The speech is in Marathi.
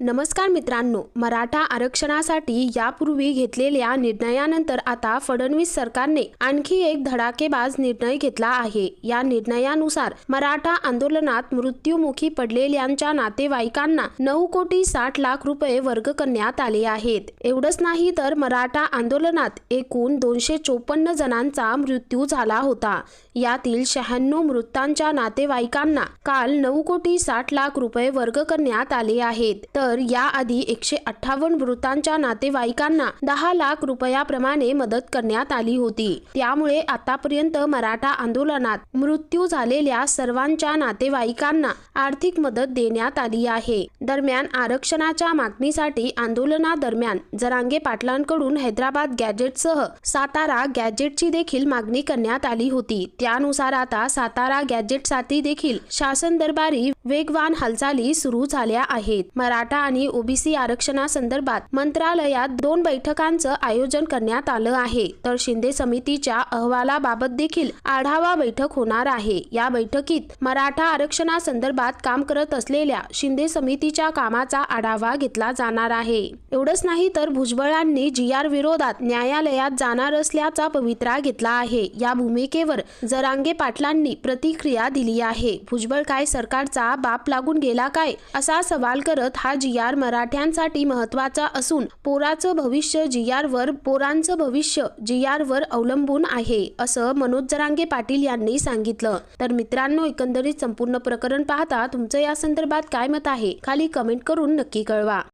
नमस्कार मित्रांनो मराठा आरक्षणासाठी यापूर्वी घेतलेल्या निर्णयानंतर आता फडणवीस सरकारने आणखी एक धडाकेबाज निर्णय घेतला आहे. या निर्णयानुसार मराठा आंदोलनात मृत्युमुखी पडलेल्यांच्या नातेवाईकांना नऊ कोटी साठ लाख रुपये वर्ग करण्यात आले आहेत. एवढंच नाही तर मराठा आंदोलनात एकूण दोनशे चोपन्न जणांचा मृत्यू झाला होता. यातील शहाण्णव मृतांच्या नातेवाईकांना काल नऊ कोटी साठ लाख रुपये वर्ग करण्यात आले आहेत. तर तर याआधी एकशे अठ्ठावन्न मृतांच्या नातेवाईकांना दहा लाख रुपयाप्रमाणे मदत करण्यात आली होती. त्यामुळे आतापर्यंत मराठा आंदोलनात मृत्यू झालेल्या सर्वांच्या नातेवाईकांना आर्थिक मदत देण्यात आली आहे. दरम्यान आरक्षणाच्या मागणीसाठी आंदोलनादरम्यान जरांगे पाटलांकडून हैदराबाद गॅजेटसह सातारा गॅजेटची देखील मागणी करण्यात आली होती. त्यानुसार आता सातारा गॅजेटसाठी देखील शासन दरबारी वेगवान हालचाली सुरू झाल्या आहेत. मराठा आणि ओबीसी आरक्षणासंदर्भात मंत्रालयात दोन बैठकांचं आयोजन करण्यात आलं आहे. तर शिंदे समितीच्या अहवालाबाबत देखील आढावा बैठक होणार आहे. या बैठकीत मराठा आरक्षणासंदर्भात काम करत असलेल्या शिंदे समितीच्या कामाचा आढावा घेतला जाणार आहे. एवढंच नाही तर भुजबळांनी जी आर विरोधात न्यायालयात जाणार असल्याचा पवित्रा घेतला आहे. या भूमिकेवर जरांगे पाटलांनी प्रतिक्रिया दिली आहे. भुजबळ काय सरकारचा बाप लागून गेला काय? असा सवाल करत हा जी आर मराठ्यांसाठी महत्त्वाचा असून पोराचं भविष्य जी आर वर पोरांचं भविष्य जी आर वर अवलंबून आहे असं मनोज जरांगे पाटील यांनी सांगितलं. तर मित्रांनो एकंदरीत संपूर्ण प्रकरण पाहता तुमचं या संदर्भात काय मत आहे? खाली कमेंट करून नक्की कळवा.